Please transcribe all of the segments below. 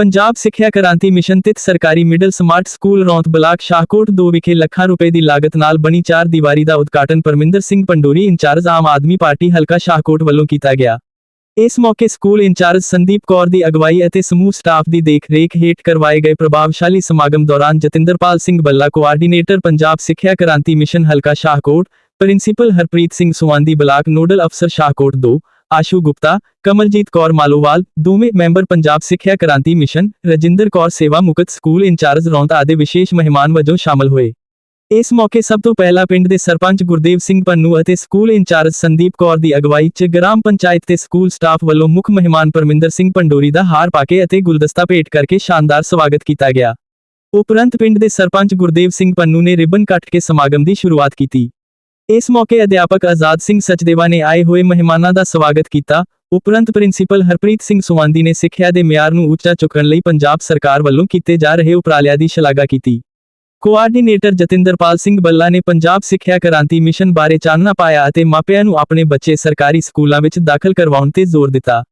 ਪੰਜਾਬ ਸਿੱਖਿਆ ਕ੍ਰਾਂਤੀ ਮਿਸ਼ਨ ਤਹਿਤ ਸਰਕਾਰੀ middle smart school Raunt block Shahkot 2 ਵਿਖੇ ਲੱਖਾਂ ਰੁਪਏ ਦੀ ਲਾਗਤ ਨਾਲ ਬਣੀ ਚਾਰ ਦੀਵਾਰੀ ਦਾ ਉਦਘਾਟਨ ਪਰਮਿੰਦਰ ਸਿੰਘ ਪੰਡੋਰੀ ਇੰਚਾਰਜ ਆਮ ਆਦਮੀ ਪਾਰਟੀ ਹਲਕਾ ਸ਼ਾਹਕੋਟ ਵੱਲੋਂ ਕੀਤਾ ਗਿਆ। ਇਸ ਮੌਕੇ ਸਕੂਲ ਇੰਚਾਰਜ ਸੰਦੀਪ ਕੌਰ ਦੀ ਅਗਵਾਈ ਅਤੇ ਸਮੂਹ ਸਟਾਫ ਦੀ ਦੇਖ-ਰੇਖ ਹੇਠ ਕਰਵਾਏ ਗਏ ਪ੍ਰਭਾਵਸ਼ਾਲੀ ਸਮਾਗਮ ਦੌਰਾਨ ਜਤਿੰਦਰਪਾਲ ਸਿੰਘ ਬੱਲਾ, ਕੋਆਰਡੀਨੇਟਰ ਪੰਜਾਬ ਸਿੱਖਿਆ ਕ੍ਰਾਂਤੀ ਮਿਸ਼ਨ ਹਲਕਾ Shahkot, principal Harpreet Singh Suwandi block nodal ਅਫਸਰ ਸ਼ਾਹਕੋਟ 2 ਆਸ਼ੂ ਗੁਪਤਾ, ਕਮਲਜੀਤ ਕੌਰ ਮਾਲੋਵਾਲ, ਦੋਵੇਂ ਮੈਂਬਰ ਪੰਜਾਬ ਸਿੱਖਿਆ ਕ੍ਰਾਂਤੀ ਮਿਸ਼ਨ, ਰਜਿੰਦਰ ਕੌਰ ਸੇਵਾ ਮੁਕਤ ਸਕੂਲ ਇੰਚਾਰਜ ਰੌਂਤਾ ਆਦਿ ਵਿਸ਼ੇਸ਼ ਮਹਿਮਾਨ ਵਜੋਂ ਸ਼ਾਮਲ ਹੋਏ। ਇਸ ਮੌਕੇ ਸਭ ਤੋਂ ਪਹਿਲਾਂ ਪਿੰਡ ਦੇ ਸਰਪੰਚ ਗੁਰਦੇਵ ਸਿੰਘ ਪੰਨੂ ਅਤੇ ਸਕੂਲ ਇੰਚਾਰਜ ਸੰਦੀਪ ਕੌਰ ਦੀ ਅਗਵਾਈ 'ਚ ਗ੍ਰਾਮ ਪੰਚਾਇਤ ਤੇ ਸਕੂਲ ਸਟਾਫ ਵੱਲੋਂ ਮੁੱਖ ਮਹਿਮਾਨ ਪਰਮਿੰਦਰ ਸਿੰਘ ਪੰਡੋਰੀ ਦਾ ਹਾਰ ਪਾ ਕੇ ਅਤੇ ਗੁਲਦਸਤਾ ਭੇਟ ਕਰਕੇ ਸ਼ਾਨਦਾਰ ਸਵਾਗਤ ਕੀਤਾ ਗਿਆ। ਉਪਰੰਤ ਪਿੰਡ ਦੇ ਸਰਪੰਚ ਗੁਰਦੇਵ ਸਿੰਘ ਪੰਨੂ ਨੇ ਰਿਬਨ ਕੱਟ ਕੇ ਸਮਾਗਮ ਦੀ ਸ਼ੁਰੂਆਤ ਕੀਤੀ। ਇਸ ਮੌਕੇ ਅਧਿਆਪਕ ਆਜ਼ਾਦ ਸਿੰਘ ਸਚਦੇਵਾ ਨੇ ਆਏ ਹੋਏ ਮਹਿਮਾਨਾਂ ਦਾ ਸਵਾਗਤ ਕੀਤਾ। ਉਪਰੰਤ ਪ੍ਰਿੰਸੀਪਲ ਹਰਪ੍ਰੀਤ ਸਿੰਘ ਸੁਵਾਂਦੀ ਨੇ ਸਿੱਖਿਆ ਦੇ ਮਿਆਰ ਨੂੰ ਉੱਚਾ ਚੁੱਕਣ ਲਈ ਪੰਜਾਬ ਸਰਕਾਰ ਵੱਲੋਂ ਕੀਤੇ ਜਾ ਰਹੇ ਉਪਰਾਲਿਆਂ ਦੀ ਸ਼ਲਾਘਾ ਕੀਤੀ। ਕੋਆਰਡੀਨੇਟਰ ਜਤਿੰਦਰਪਾਲ ਸਿੰਘ ਬੱਲਾ ਨੇ ਪੰਜਾਬ ਸਿੱਖਿਆ ਕ੍ਰਾਂਤੀ ਮਿਸ਼ਨ ਬਾਰੇ ਚਾਨਣਾ ਪਾਇਆ ਅਤੇ ਮਾਪਿਆਂ ਨੂੰ ਆਪਣੇ ਬੱਚੇ ਸਰਕਾਰੀ ਸਕੂਲਾਂ ਵਿੱਚ ਦਾਖਲ ਕਰਵਾਉਣ ਤੇ ਜ਼ੋਰ ਦਿੱਤਾ।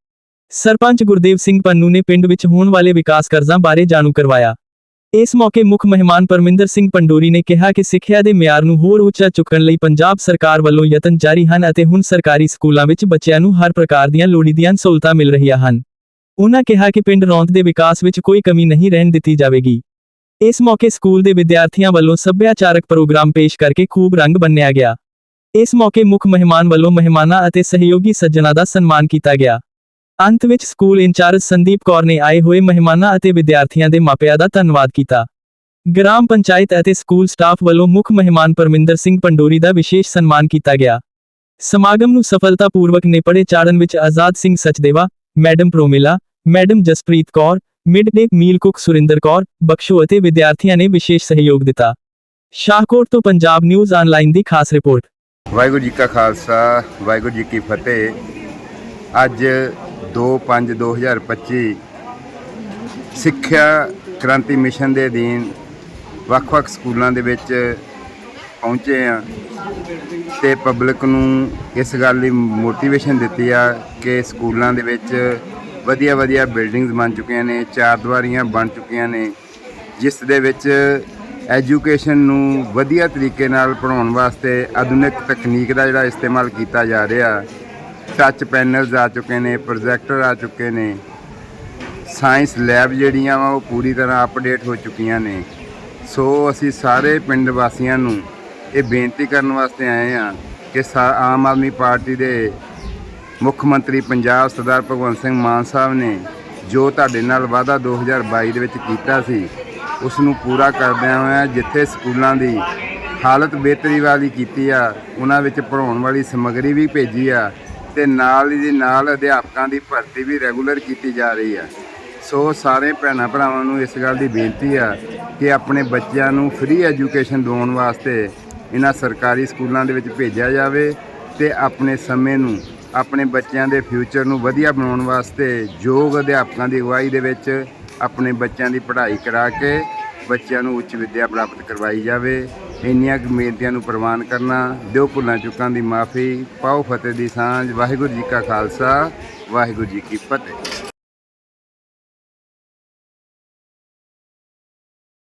ਸਰਪੰਚ ਗੁਰਦੇਵ ਸਿੰਘ ਪੰਨੂ ਨੇ ਪਿੰਡ ਵਿੱਚ ਹੋਣ ਵਾਲੇ ਵਿਕਾਸ ਕਰਜ਼ਾਂ ਬਾਰੇ ਜਾਣੂ ਕਰਵਾਇਆ। ਇਸ ਮੌਕੇ ਮੁੱਖ ਮਹਿਮਾਨ ਪਰਮਿੰਦਰ ਸਿੰਘ ਪੰਡੋਰੀ ਨੇ ਕਿਹਾ ਕਿ ਸਿੱਖਿਆ ਦੇ ਮਿਆਰ ਨੂੰ ਹੋਰ ਉੱਚਾ ਚੁੱਕਣ ਲਈ ਪੰਜਾਬ ਸਰਕਾਰ ਵੱਲੋਂ ਯਤਨ ਜਾਰੀ ਹਨ ਅਤੇ ਹੁਣ ਸਰਕਾਰੀ ਸਕੂਲਾਂ ਵਿੱਚ ਬੱਚਿਆਂ ਨੂੰ ਹਰ ਪ੍ਰਕਾਰ ਦੀਆਂ ਲੋੜੀਂਦੀਆਂ ਸਹੂਲਤਾਂ ਮਿਲ ਰਹੀਆਂ ਹਨ। ਉਨ੍ਹਾਂ ਕਿਹਾ ਕਿ ਪਿੰਡ ਰੌਂਦ ਦੇ ਵਿਕਾਸ ਵਿੱਚ ਕੋਈ ਕਮੀ ਨਹੀਂ ਰਹਿਣ ਦਿੱਤੀ ਜਾਵੇਗੀ। ਇਸ ਮੌਕੇ ਸਕੂਲ ਦੇ ਵਿਦਿਆਰਥੀਆਂ ਵੱਲੋਂ ਸੱਭਿਆਚਾਰਕ ਪ੍ਰੋਗਰਾਮ ਪੇਸ਼ ਕਰਕੇ ਖੂਬ ਰੰਗ ਬੰਨਿਆ ਗਿਆ। ਇਸ ਮੌਕੇ ਮੁੱਖ ਮਹਿਮਾਨ ਵੱਲੋਂ ਮਹਿਮਾਨਾਂ ਅਤੇ ਸਹਿਯੋਗੀ ਸੱਜਣਾ ਦਾ ਸਨਮਾਨ ਕੀਤਾ ਗਿਆ। ਅੰਤ ਵਿੱਚ ਸਕੂਲ ਇੰਚਾਰਜ ਸੰਦੀਪ ਕੌਰ ਨੇ ਆਏ ਹੋਏ ਮਹਿਮਾਨਾਂ ਅਤੇ ਵਿਦਿਆਰਥੀਆਂ ਦੇ ਮਾਪਿਆਂ ਦਾ ਧੰਨਵਾਦ ਕੀਤਾ। ਗ੍ਰਾਮ ਪੰਚਾਇਤ ਅਤੇ ਸਕੂਲ ਸਟਾਫ ਵੱਲੋਂ ਮੁੱਖ ਮਹਿਮਾਨ ਪਰਮਿੰਦਰ ਸਿੰਘ ਪੰਡੋਰੀ ਦਾ ਵਿਸ਼ੇਸ਼ ਸਨਮਾਨ ਕੀਤਾ ਗਿਆ। ਸਮਾਗਮ ਨੂੰ ਸਫਲਤਾਪੂਰਵਕ ਨਿਪੜੇ ਚਾੜਨ ਵਿੱਚ Azad Singh Sachdeva, madam Promila, madam Jaspreet Kaur, mid day meal cook Surinder Kaur, Bakhsho ਅਤੇ ਵਿਦਿਆਰਥੀਆਂ ਨੇ ਵਿਸ਼ੇਸ਼ ਸਹਿਯੋਗ ਦਿੱਤਾ। ਸ਼ਾਹਕੋਟ ਤੋਂ ਪੰਜਾਬ ਨਿਊਜ਼ ਆਨਲਾਈਨ ਦੀ ਖਾਸ ਰਿਪੋਰਟ। ਵਾਹਿਗੁਰੂ ਜੀ ਕਾ ਖਾਲਸਾ, ਵਾਹਿਗੁਰੂ ਜੀ ਕੀ ਫਤਿਹ। ਅੱਜ 2/5/2025 ਸਿੱਖਿਆ ਕ੍ਰਾਂਤੀ ਮਿਸ਼ਨ ਦੇ ਅਧੀਨ ਵੱਖ-ਵੱਖ ਸਕੂਲਾਂ ਦੇ ਵਿੱਚ ਪਹੁੰਚੇ ਆ ਤੇ ਪਬਲਿਕ ਨੂੰ ਇਸ ਗੱਲ ਦੀ ਮੋਟੀਵੇਸ਼ਨ ਦਿੱਤੀ ਆ ਕਿ ਸਕੂਲਾਂ ਦੇ ਵਿੱਚ ਵਧੀਆ ਵਧੀਆ ਬਿਲਡਿੰਗਸ ਬਣ ਚੁੱਕੀਆਂ ਨੇ, ਚਾਰ ਦੀਵਾਰੀਆਂ ਬਣ ਚੁੱਕੀਆਂ ਨੇ, ਜਿਸ ਦੇ ਵਿੱਚ ਐਜੂਕੇਸ਼ਨ ਨੂੰ ਵਧੀਆ ਤਰੀਕੇ ਨਾਲ ਪੜ੍ਹਾਉਣ ਵਾਸਤੇ ਆਧੁਨਿਕ ਤਕਨੀਕ ਦਾ ਜਿਹੜਾ ਇਸਤੇਮਾਲ ਕੀਤਾ ਜਾ ਰਿਹਾ। ਟੱਚ ਪੈਨਲਸ ਆ ਚੁੱਕੇ ਨੇ ਪ੍ਰੋਜੈਕਟਰ ਆ ਚੁੱਕੇ ਨੇ। ਸਾਇੰਸ ਲੈਬ ਜਿਹੜੀਆਂ ਵਾ, ਉਹ ਪੂਰੀ ਤਰ੍ਹਾਂ ਅਪਡੇਟ ਹੋ ਚੁੱਕੀਆਂ ਨੇ। ਸੋ ਅਸੀਂ ਸਾਰੇ ਪਿੰਡ ਵਾਸੀਆਂ ਨੂੰ ਇਹ ਬੇਨਤੀ ਕਰਨ ਵਾਸਤੇ ਆਏ ਆ ਕਿ ਸਾ- ਆਮ ਆਦਮੀ ਪਾਰਟੀ ਦੇ ਮੁੱਖ ਮੰਤਰੀ ਪੰਜਾਬ ਸਰਦਾਰ ਭਗਵੰਤ ਸਿੰਘ ਮਾਨ ਸਾਹਿਬ ਨੇ ਜੋ ਤੁਹਾਡੇ ਨਾਲ ਵਾਅਦਾ 2022 ਦੇ ਵਿੱਚ ਕੀਤਾ ਸੀ, ਉਸ ਨੂੰ ਪੂਰਾ ਕਰਦਿਆਂ ਹੋਇਆਂ ਜਿੱਥੇ ਸਕੂਲਾਂ ਦੀ ਹਾਲਤ ਬਿਹਤਰੀ ਵਾਲੀ ਕੀਤੀ ਆ, ਉਹਨਾਂ ਵਿੱਚ ਪੜ੍ਹਾਉਣ ਵਾਲੀ ਸਮੱਗਰੀ ਵੀ ਭੇਜੀ ਆ ਤੇ ਨਾਲ ਹੀ ਦੇ ਨਾਲ ਅਧਿਆਪਕਾਂ ਦੀ ਭਰਤੀ ਵੀ ਰੈਗੂਲਰ ਕੀਤੀ ਜਾ ਰਹੀ ਆ। ਸੋ ਸਾਰੇ ਭੈਣਾਂ ਭਰਾਵਾਂ ਨੂੰ ਇਸ ਗੱਲ ਦੀ ਬੇਨਤੀ ਆ ਕਿ ਆਪਣੇ ਬੱਚਿਆਂ ਨੂੰ ਫ੍ਰੀ ਐਜੂਕੇਸ਼ਨ ਦਿਵਾਉਣ ਵਾਸਤੇ ਇਹਨਾਂ ਸਰਕਾਰੀ ਸਕੂਲਾਂ ਦੇ ਵਿੱਚ ਭੇਜਿਆ ਜਾਵੇ ਤੇ ਆਪਣੇ ਸਮੇਂ ਨੂੰ, ਆਪਣੇ ਬੱਚਿਆਂ ਦੇ ਫਿਊਚਰ ਨੂੰ ਵਧੀਆ ਬਣਾਉਣ ਵਾਸਤੇ ਯੋਗ ਅਧਿਆਪਕਾਂ ਦੀ ਅਗਵਾਈ ਦੇ ਵਿੱਚ ਆਪਣੇ ਬੱਚਿਆਂ ਦੀ ਪੜ੍ਹਾਈ ਕਰਾ ਕੇ ਬੱਚਿਆਂ ਨੂੰ ਉੱਚ ਵਿੱਦਿਆ ਪ੍ਰਾਪਤ ਕਰਵਾਈ ਜਾਵੇ। ਇੰਨੀਆਂ ਕੁ ਬੇਨਤੀਆਂ ਨੂੰ ਪ੍ਰਵਾਨ ਕਰਨਾ, ਦਿਓ ਭੁੱਲਾਂ ਚੁੱਕਾਂ ਦੀ ਮਾਫੀ, ਪਾਓ ਫਤਿਹ ਦੀ ਸਾਂਝ, ਵਾਹਿਗੁਰੂ ਜੀ ਕਾ ਖਾਲਸਾ, ਵਾਹਿਗੁਰੂ ਜੀ ਕੀ ਫਤਿਹ।